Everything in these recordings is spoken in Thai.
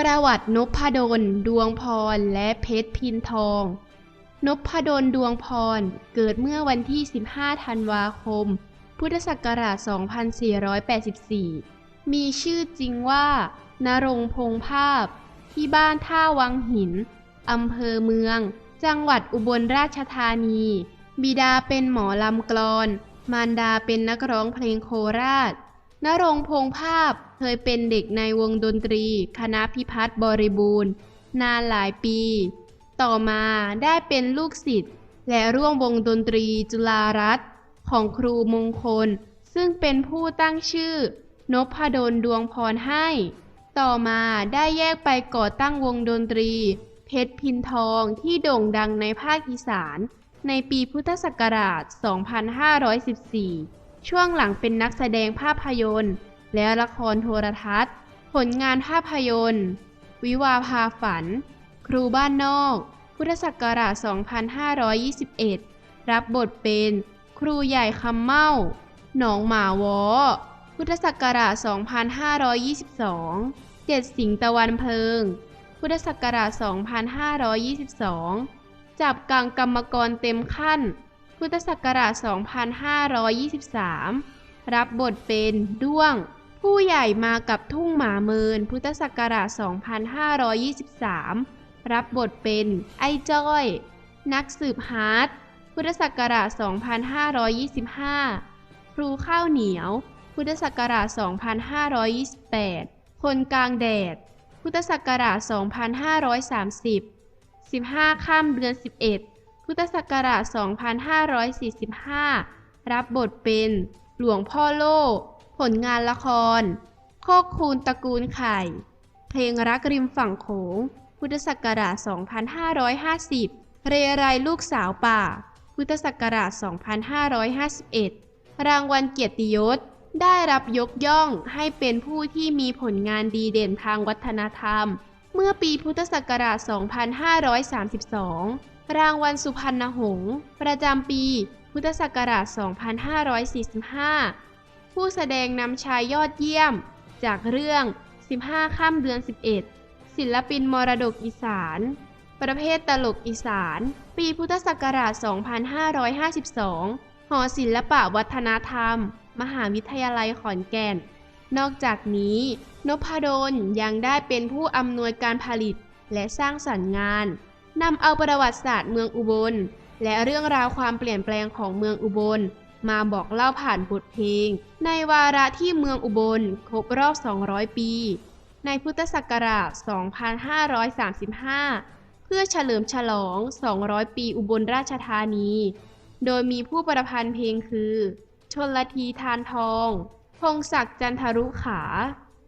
ประวัตินพดล ดวงพร และเพชรพินทอง นพดล ดวงพร เกิดเมื่อวันที่ 15 ธันวาคม พุทธศักราช 2484 มีชื่อจริงว่า นรงพงภาพ ที่บ้านท่าวังหิน อำเภอเมือง จังหวัดอุบลราชธานี บิดาเป็นหมอลำกลอน มารดาเป็นนักร้องเพลงโคราช นรงพงภาพเคยเป็นเด็กในวงดนตรี คณะพิพัฒน์บริบูรณ์ นานหลายปี ต่อมาได้เป็นลูกศิษย์ และร่วมวงดนตรีจุฬารัตน์ของครูมงคล ซึ่งเป็นผู้ตั้งชื่อนพดลดวงพรให้ ต่อมาได้แยกไปก่อตั้งวงดนตรี เพชรพินทองที่โด่งดังในภาคอีสาน ในปีพุทธศักราช 2514 ช่วงหลังเป็นนักแสดงภาพยนตร์ และละครโทรทัศน์ ผลงานภาพยนตร์ วิวาพาฝัน ครูบ้านนอก พุทธศักราช 2521 รับบทเป็นครูใหญ่คำเม่า หนองหมาวอ พุทธศักราช 2522 เจ็ดสิงตะวันเพลิง พุทธศักราช 2522 จับกังกรรมกรเต็มขั้น พุทธศักราช 2523 รับบทเป็นด้วง ผู้ใหญ่มากับทุ่งหมาเมิน พุทธศักราช 2523 รับบทเป็นไอ้จ้อย นักสืบฮาร์ดพุทธศักราช 2525 ครูข้าวเหนียว พุทธศักราช 2528 คนกลางแดด พุทธศักราช 2530 15 ข้ามเดือน 11 พุทธศักราช 2545 รับบทเป็นหลวงพ่อโลกผลงานละคร โคกคูณตระกูลไข่ เพลงรักริมฝั่งโขง พุทธศักราช 2550 เรไรลูกสาวป่า พุทธศักราช 2551 รางวัลเกียรติยศ ได้รับยกย่องให้เป็นผู้ที่มีผลงานดีเด่นทางวัฒนธรรม เมื่อปีพุทธศักราช 2532 รางวัลสุพรรณหงษ์ประจำปี พุทธศักราช 2545 ผู้แสดงนำชายยอดเยี่ยม จากเรื่อง 15 ข้ามเดือน 11 ศิลปินมรดกอีสาน ประเภทตลกอีสาน ปีพุทธศักราช 2552 หอศิลปะวัฒนธรรม มหาวิทยาลัยขอนแก่น นอกจากนี้ นพดลยังได้เป็นผู้อำนวยการผลิตและสร้างสรรค์งาน นำเอาประวัติศาสตร์เมืองอุบล และเรื่องราวความเปลี่ยนแปลงของเมืองอุบล มาบอกเล่าผ่านบทเพลง ในวาระที่เมืองอุบลครบรอบ 200 ปี ในพุทธศักราช 2535 เพื่อเฉลิมฉลอง 200 ปีอุบลราชธานี โดยมีผู้ประพันธ์เพลงคือ ชนละทีทานทอง พงศักดิ์จันทรุขา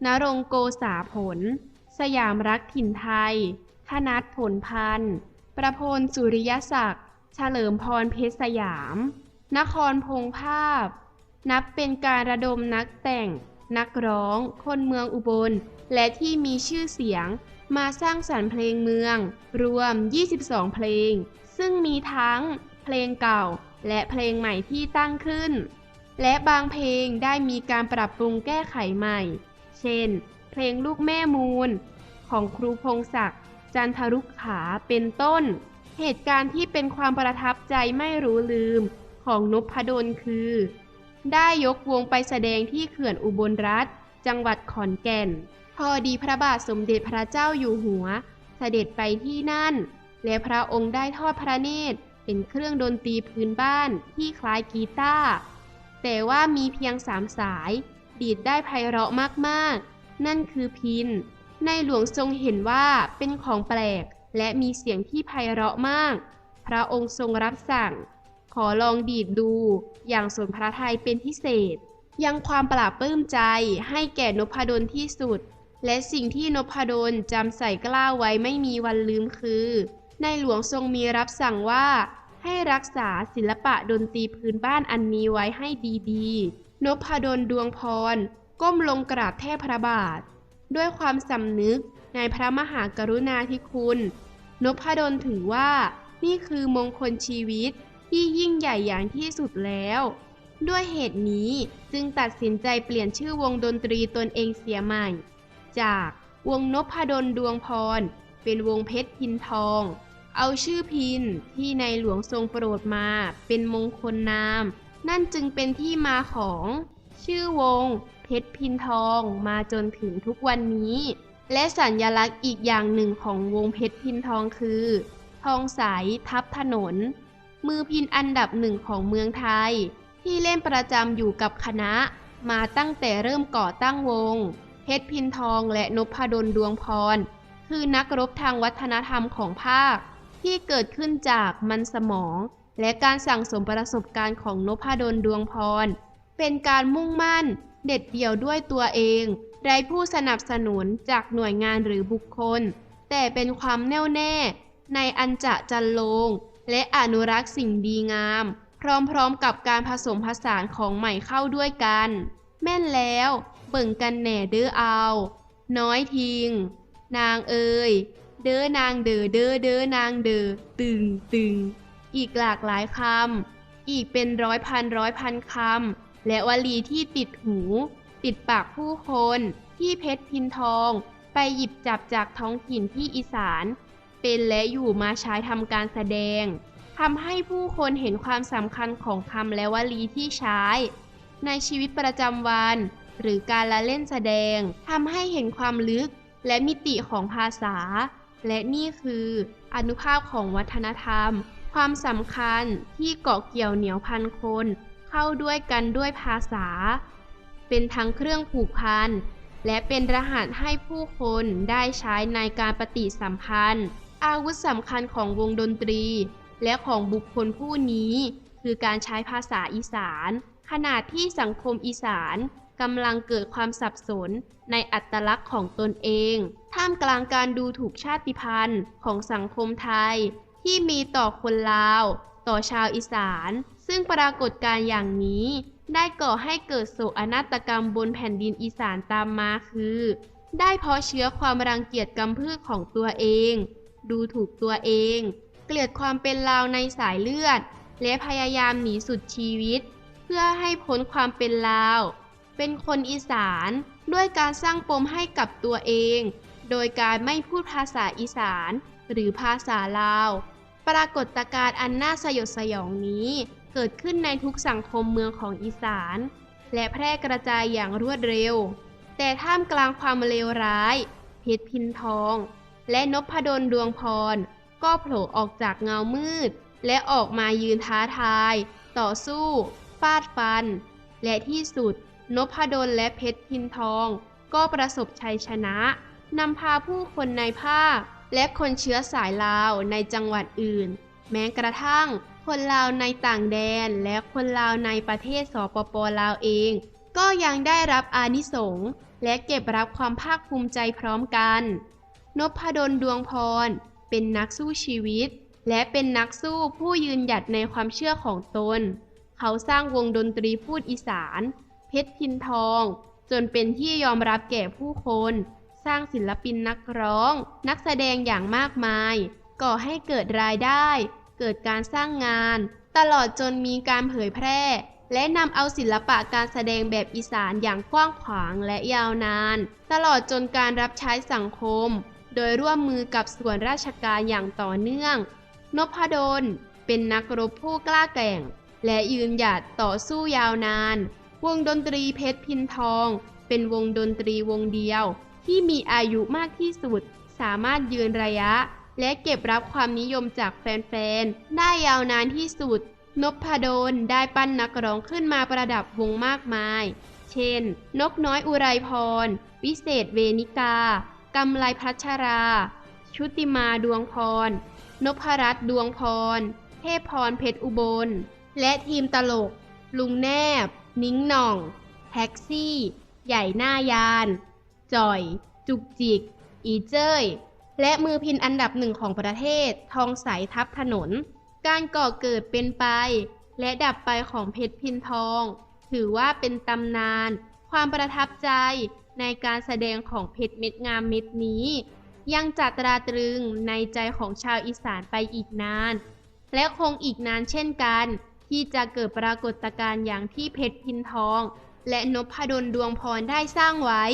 นรงโกษาผล สยามรักถิ่นไทย ธนัทผลพันธ์ ประพลสุริยศักดิ์ เฉลิมพรเพชรสยาม นครพงภาพ นับเป็นการระดมนักแต่ง นักร้อง คนเมืองอุบล และที่มีชื่อเสียง มาสร้างสรรค์เพลงเมือง รวม 22 เพลง ซึ่งมีทั้งเพลงเก่าและเพลงใหม่ที่ตั้งขึ้น และบางเพลงได้มีการปรับปรุงแก้ไขใหม่ เช่น เพลงลูกแม่มูล ของครูพงศักดิ์ จันทรุกขาเป็นต้น เหตุการณ์ที่เป็นความประทับใจไม่รู้ลืมของนพดลคือ ได้ยกวงไปแสดงที่เขื่อนอุบลรัฐ จังหวัดขอนแก่น พอดีพระบาทสมเด็จพระเจ้าอยู่หัว เสด็จไปที่นั่น และพระองค์ได้ทอดพระเนตรเป็นเครื่องดนตรีพื้นบ้านที่คล้ายกีตาร์แต่ว่ามีเพียงสามสาย ดีดได้ไพเราะมากๆ นั่นคือพิน ในหลวงทรงเห็นว่าเป็นของแปลก และมีเสียงที่ไพเราะมาก พระองค์ทรงรับสั่ง ขอลองดีดดู อย่างสนพระทัยเป็นพิเศษ ยังความปราบปลื้มใจให้แก่นพดลที่สุด และสิ่งที่นพดลจำใส่กล้าไว้ไม่มีวันลืมคือ ในหลวงทรงมีรับสั่งว่าให้รักษาศิลปะดนตรีพื้นบ้านอันนี้ไว้ให้ดีๆ นพดลดวงพร ก้มลงกราบแทบพระบาท ด้วยความสำนึกในพระมหากรุณาธิคุณ นพดลถือว่า นี่คือมงคลชีวิตที่ยิ่งใหญ่อย่างที่สุดแล้ว ด้วยเหตุนี้จึงตัดสินใจเปลี่ยนชื่อวงดนตรีตนเองเสียใหม่ จากวงนพดลดวงพร เป็นวงเพชรพินทอง เอาชื่อพินที่ในหลวงทรงโปรดมาเป็นมงคลนาม นั่นจึงเป็นที่มาของ ชื่อวง เพชรพินทองมาจนถึงทุกวันนี้ และสัญญลักษณ์อีกอย่างหนึ่งของวงเพชรพินทองคือ ทองใสทับถนน มือพินอันดับหนึ่งของเมืองไทย ที่เล่นประจำอยู่กับคณะ มาตั้งแต่เริ่มก่อตั้งวง เพชรพินทองและนพดลดวงพร คือนักรบทางวัฒนธรรมของภาค ที่เกิดขึ้นจากมันสมองและการสั่งสมประสบการณ์ของนพดลดวงพร เป็นการมุ่งมั่น เด็ดเดี่ยวด้วยตัวเอง ไร้ผู้สนับสนุนจากหน่วยงานหรือบุคคล แต่เป็นความแน่วแน่ ในอันจะจันลง และอนุรักษ์สิ่งดีงาม พร้อมๆกับการผสมผสานของใหม่เข้าด้วยกัน แม่นแล้วเบิ่งกันแหน่เด้อเอา น้อยทิง นางเอ่ยเด้อนางเด้อเด้อเด้อนางเด้อตึงตึงอีกหลากหลายคำอีกเป็นร้อยพันร้อยพันคำ และวลีที่ติดหู ติดปากผู้คนที่เพชรพินทอง ไปหยิบจับจากท้องถิ่นที่อีสาน เป็นและอยู่มาใช้ทำการแสดงทำให้ผู้คนเห็นความสำคัญของคำและวลีที่ใช้ ในชีวิตประจำวัน หรือการละเล่นแสดงทำให้เห็นความลึกและมิติของภาษา และนี่คืออนุภาพของวัฒนธรรม ความสำคัญที่เกาะเกี่ยวเหนียวพันคน เข้าด้วยกันด้วยภาษา เป็นทั้งเครื่องผูกพัน และเป็นรหัสให้ผู้คนได้ใช้ในการปฏิสัมพันธ์ อาวุธสำคัญของวงดนตรี และของบุคคลผู้นี้ คือการใช้ภาษาอีสาน ขณะที่สังคมอีสานกำลังเกิดความสับสนในอัตลักษณ์ของตนเอง ท่ามกลางการดูถูกชาติพันธุ์ของสังคมไทย ที่มีต่อคนลาว ต่อชาวอีสาน ซึ่งปรากฏการณ์อย่างนี้ได้ก่อให้เกิดโศกนาฏกรรมบนแผ่นดินอีสานตามมาคือ ได้เพราะเชื้อความรังเกียจกำพืชของตัวเอง ดูถูกตัวเอง เกลียดความเป็นลาวในสายเลือด และพยายามหนีสุดชีวิต เพื่อให้พ้นความเป็นลาว เป็นคนอีสานด้วยการสร้างปมให้กับตัวเอง โดยการไม่พูดภาษาอีสาน หรือภาษาลาว ปรากฏการณ์อันน่าสยดสยองนี้ เกิดขึ้นในทุกสังคมเมืองของอีสาน และแพร่กระจายอย่างรวดเร็ว แต่ท่ามกลางความเลวร้าย เพชรพินทอง และนพดลดวงพร ก็โผล่ออกจากเงามืด และออกมายืนท้าทาย ต่อสู้ฟาดฟัน และที่สุดนพดลและเพชรพินทอง ก็ประสบชัยชนะนำพาผู้คนในภาคและคนเชื้อสายลาวในจังหวัดอื่น แม้กระทั่ง คนลาวในต่างแดนและคนลาวในประเทศสปปลาวเอง ก็ยังได้รับอานิสงส์และเก็บรับความภาคภูมิใจพร้อมกัน นพดลดวงพร เป็นนักสู้ชีวิต และเป็นนักสู้ผู้ยืนหยัดในความเชื่อของตน เขาสร้างวงดนตรีพูดอีสาน เพชรพินทอง จนเป็นที่ยอมรับแก่ผู้คน สร้างศิลปินนักร้อง นักแสดงอย่างมากมาย ก่อให้เกิดรายได้ เกิดการสร้างงาน ตลอดจนมีการเผยแพร่ และนำเอาศิลปะการแสดงแบบอีสานอย่างกว้างขวางและยาวนาน ตลอดจนการรับใช้สังคม โดยร่วมมือกับส่วนราชการอย่างต่อเนื่อง นพดล เป็นนักรบผู้กล้าแกร่ง และยืนหยัดต่อสู้ยาวนาน วงดนตรีเพชรพินทอง เป็นวงดนตรีวงเดียวที่มีอายุมากที่สุด สามารถยืนระยะ และเก็บรับความนิยมจากแฟนๆ ได้ยาวนานที่สุด นพดลได้ปั้นนักร้องขึ้นมาประดับวงมากมาย เช่น นกน้อยอุไรพร วิเศษเวนิกา กำไลพัชรา ชุติมาดวงพร นพรัตน์ดวงพร เทพพรเพชรอุบล และทีมตลก ลุงแนบ นิ้งหน่อง แท็กซี่ ใหญ่หน้ายาน จ่อย จุกจิก อีเจ้ย และมือพินอันดับหนึ่งของประเทศ ทองใสทับถนน การก่อเกิดเป็นไป และดับไปของเพชรพินทอง ถือว่าเป็นตำนาน ความประทับใจในการแสดงของเพชรเม็ดงามเม็ดนี้ ยังจัตราตรึงในใจของชาวอีสานไปอีกนาน และคงอีกนานเช่นกัน ที่จะเกิดปรากฏการณ์อย่างที่เพชรพินทอง และนพดลดวงพรได้สร้างไว้